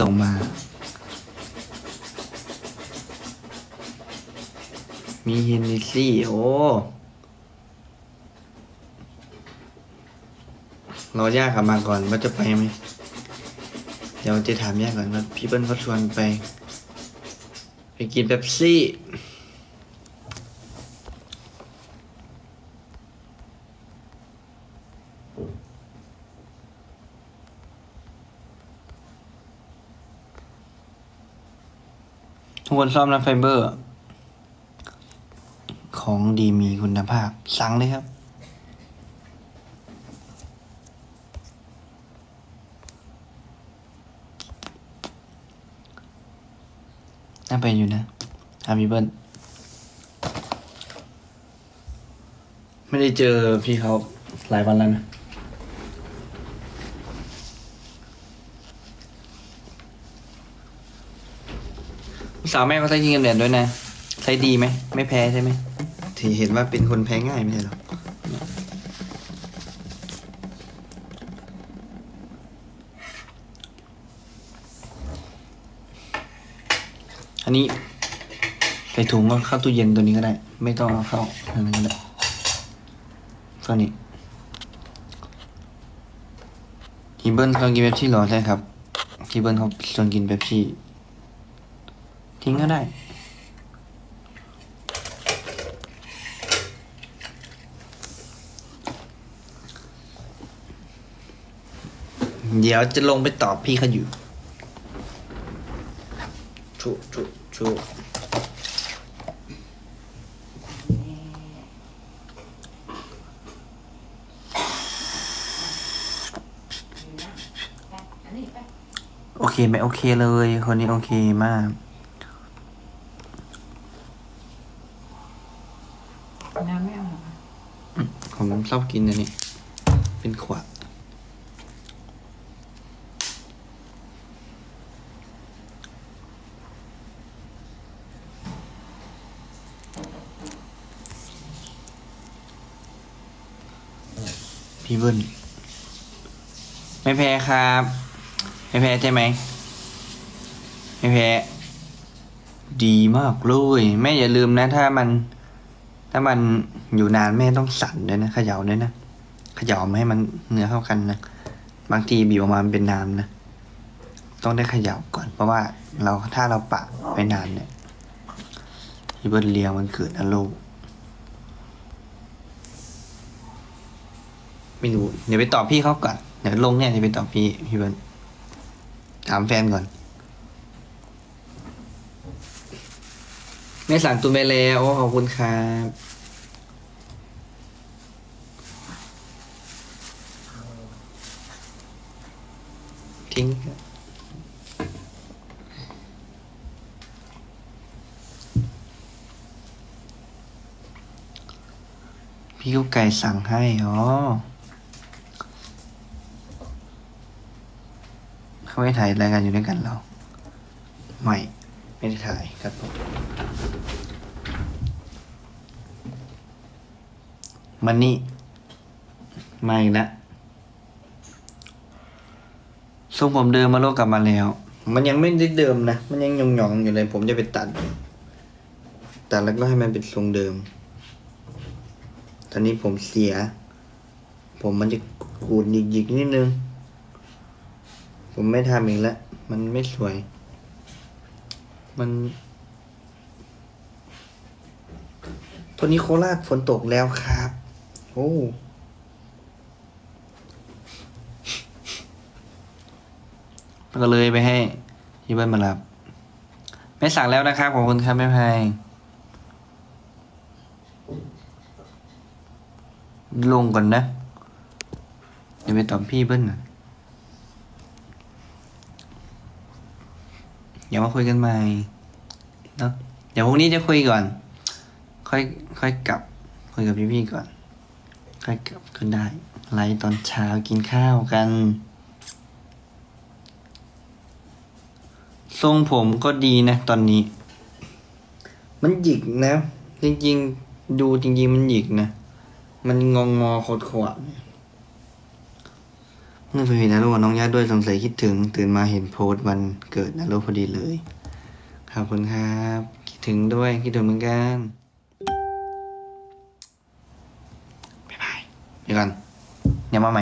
ลงมา มีเฮนนิซี่ โอ้รอย่าขับมาก่อนว่าจะไปไหม เดี๋ยวจะถามย่าก่อนว่าพี่เปิ้ลเขาชวนไป ไปกินเบปซี่ ทุกคนซ่อมน้ำไฟเบอร์ ของดีมีคุณภาพ สั่งเลยครับ น่าไปอยู่นะฮามิเบิลไม่ได้เจอพี่เขาหลายวันแล้วนะ สาวแม่ก็ใช้ยิงกันแดดด้วยนะ ใช้ดีไหม ไม่แพ้ใช่ไหมที่เห็นว่าเป็นคนแพ้ง่ายไม่ใช่หรออันนี้ใส่ถุงก็เข้าตู้เย็นตัวนี้ก็ได้ ไม่ต้องเอาเข้าอันนั้นก็ได้ตัวนี้ฮีเบิลเขากินเบปซี่เหรอใช่ครับฮีเบิลเขาชวนกินเบปซี่ ทิ้งก็ได้ เดี๋ยวจะลงไปตอบพี่เขาอยู่ชุชุชุโอเคไหมโอเคเลย คนนี้โอเคมาก น้ำไม่เอาเหรอคะผมชอบกินอันนี้ เป็นขวดพี่เบิ้ลไม่แพ้ครับ ไม่แพ้ใช่ไหม ไม่แพ้ ดีมากเลยแม่อย่าลืมนะถ้ามัน ถ้ามันอยู่นานแม่ต้องสั่นด้วยนะเขย่าด้วยนะเขย่าไม่ให้มันเนื้อเข้ากันนะบางทีบีบออกมาเป็นน้ำนะต้องได้เขย่าก่อน เพราะว่าเราถ้าเราปะไปนานเนี่ยพี่เบิลเลี้ยงมันเกิดอโลไม่รู้เดี๋ยวไปตอบพี่เขาก่อนเดี๋ยวลงเนี่ยจะไปตอบพี่พี่เบิ้ลถามแฟนก่อน แม่สั่งตุนไปแล้ว ขอบคุณครับทิ้งครับพี่กุ๊กไก่สั่งให้อ๋อเขาไม่ถ่ายรายการอยู่ด้วยกันเรอไม่ ไม่ได้ถ่ายครับผม มันนี่มาอีกแล้วทรงผมเดิมมาโลกกลับมาแล้ว มันยังไม่ได้เดิมนะ มันยังหยองๆองอยู่เลย ผมจะไปตัด ตัดแล้วก็ให้มันเป็นทรงเดิม ตอนนี้ผมเสีย ผมมันจะขูดหยิกๆนิดนึง ผมไม่ทำอีกแล้ว มันไม่สวย มันวันนี้โคราชฝนตกแล้วครับ อ้ ก็เลยไปให้พี่เบิ้ลมารับ ไม่สั่งแล้วนะครับขอบคุณครับแม่พายลงก่อนนะเดี๋ยวไปตอบพี่เบิ้ลนะเดี๋ยวมาคุยกันใหม่เนาะเดี๋ยวพรุ่งนี้จะคุยก่อน ค่อยค่อยกลับคุยกับพี่ๆก่อนค่อย ก็ก็ได้ ไลฟ์ตอนเช้ากินข้าวกัน ทรงผมก็ดีนะตอนนี้ มันหยิกนะ จริงๆ ดูจริงๆ มันหยิกนะ มันงองงอขดขวดเมื่อไปเห็นนารุน้องย่าด้วยสงสัยคิดถึง ตื่นมาเห็นโพสต์วันเกิดนารุพอดีเลยขอบคุณครับ คิดถึงด้วยคิดถึงเหมือนกัน เดี๋ยวกันเดี๋ยวมาใหม